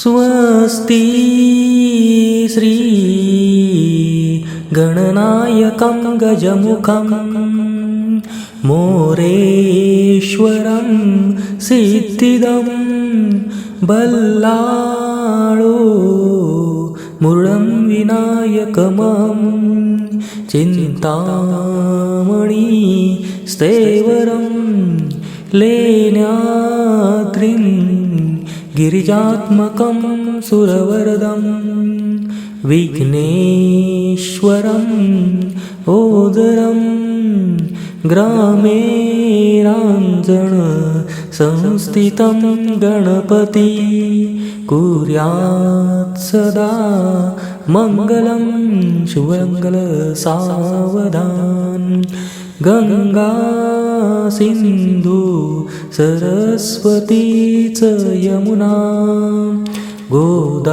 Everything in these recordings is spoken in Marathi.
स्वस्ति श्री गणनायकं गजमुखं मोरेश्वरं सिद्धिदं बल्लाळो मुरळं विनायकमं चिन्तामणि स्थेवरं लेण्याद्रिं गिरिजात्मकं सुरवरदं विघ्नेश्वरम् ओदरं ग्रामे राञ्जण संस्थितं गणपति कुर्यात् सदा मङ्गलं शुभमङ्गलसावधान् गङ्गा सिन्धु सरस्वतीच यमुना गोदावरी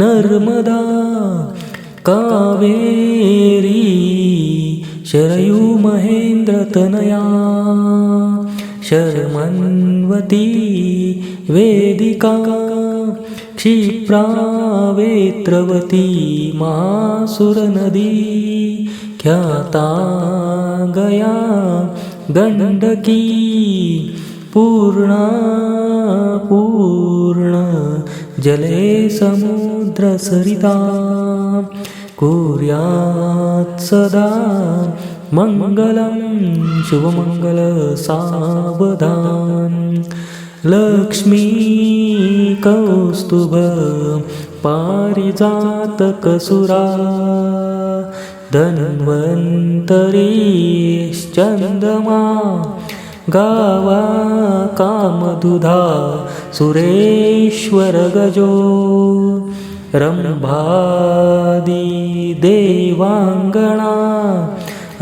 नर्मदा कावेरी शरयू महेन्द्रतनया शर्मन्वती वेदिका क्षिप्रावेत्रवती महासुरनदी ख्याता गया गंडकी पूर्णा पूर्ण जले समुद्रसरिता कुर्यात् सदा मङ्गलं शुभमङ्गलसावधान् लक्ष्मी कौस्तुभ पारिजातकसुरा धन्वन्तरीश्चन्द्रमा गावा कामदुधा सुरेश्वरगजो रम्भादिदेवाङ्गणा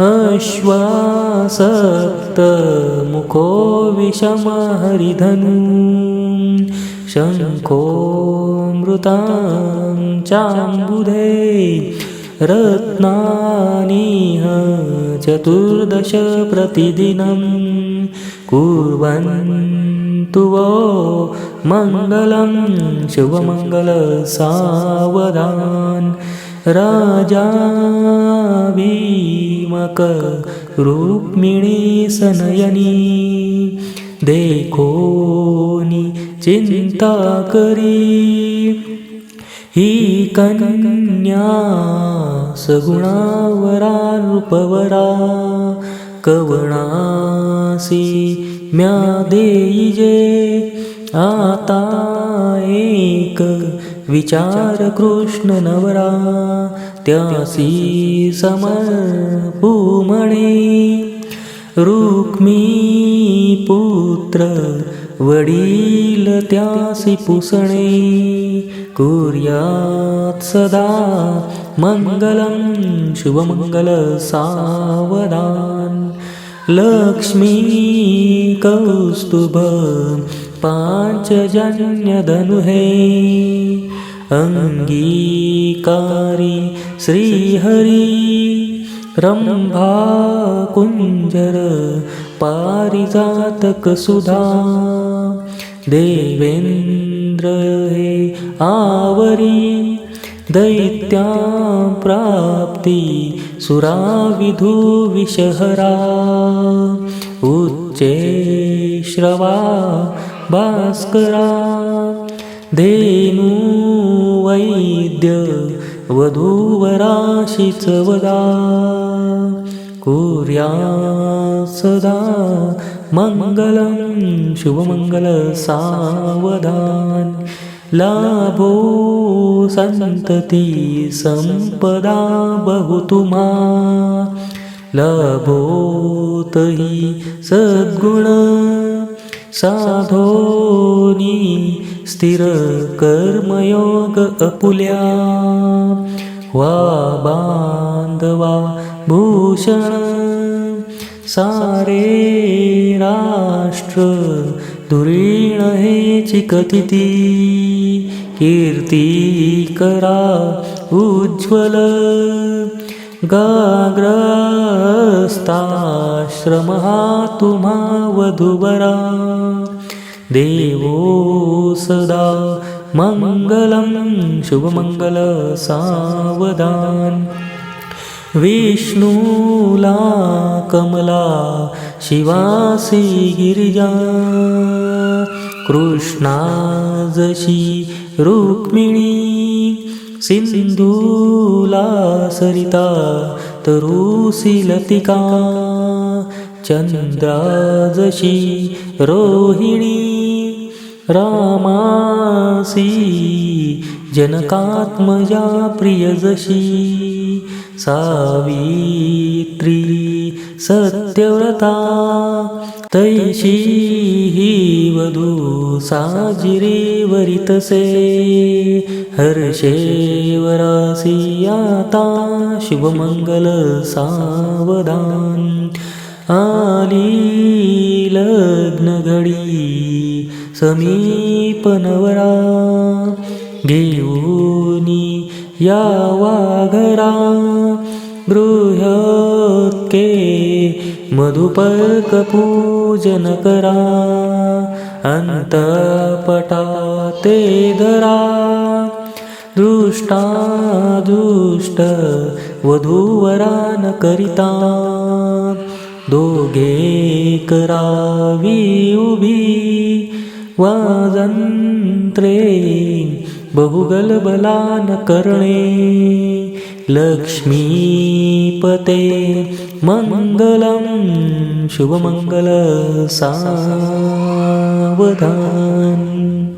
अश्वासप्तमुखो विषमहरिधनु शङ्खो मृतां चाम्बुधे रत्नानिह चतुर्दश प्रतिदिनं कुर्वन्तु वो मङ्गलं शुभमङ्गलसावधान् राजा भीमक रुक्मिणी सनयनी देखोनि चिन्ता करी। ही कन्या सगुणावरा रूपवरा कवणासी म्या देईजे आता एक विचार कृष्ण नवरा त्यासी समर्पू म्हणे रुक्मी पुत्र वडील त्यासी पुसणे कुर्यात् सदा मङ्गलं शुभमङ्गल सावधान. लक्ष्मी कौस्तुभ पाञ्चजन्यधनुहे अङ्गीकारी श्रीहरि रम्भा कुञ्जर पारिजातकसुधा। देवेन्द्र हे आवरी दैत्या प्राप्ती सुराविधू विषहरा। उच्चे श्रवा भास्करा धेनु वैद्य वधूवराशीच वदा। कुर्या सदा मङ्गलं शुभमङ्गल सावधान लाभो सन्तती संपदा बहुतुमा लभोतहि सद्गुण साधोनी स्थिर कर्मयोग अपुल्या वा बांधवा भूषण सारे राष्ट्र दुरीण हे चिकथिती कीर्ती करा उज्ज्वल. गाग्रस्ताश्रमः तुम्हा वधुबरा देवो सदा मङ्गलं शुभमङ्गल सावधान. विष्णूला कमला शिवासी गिरिजा. कृष्णा जशी रुक्मिणी सिंधूला सरिता तरुसी लतिका. चंद्रा जशी रोहिणी रामासी जनकात्मजा प्रिय जशी सावित्री सत्यव्रता तैशी ही वधू साजिरे वरितसे। हर्षेवरासी आता शुभमंगल सावधान। आली लग्न घडी समीपनवरा घेऊ या घरा गृहके मधुपर्क पूजन करा अंतपटा ते धरा दृष्टादुष्ट वधूवरान करिता दोघे करावी उभी बहुगल बलान करणे. लक्ष्मीपते मङ्गलं शुभमङ्गल सावधान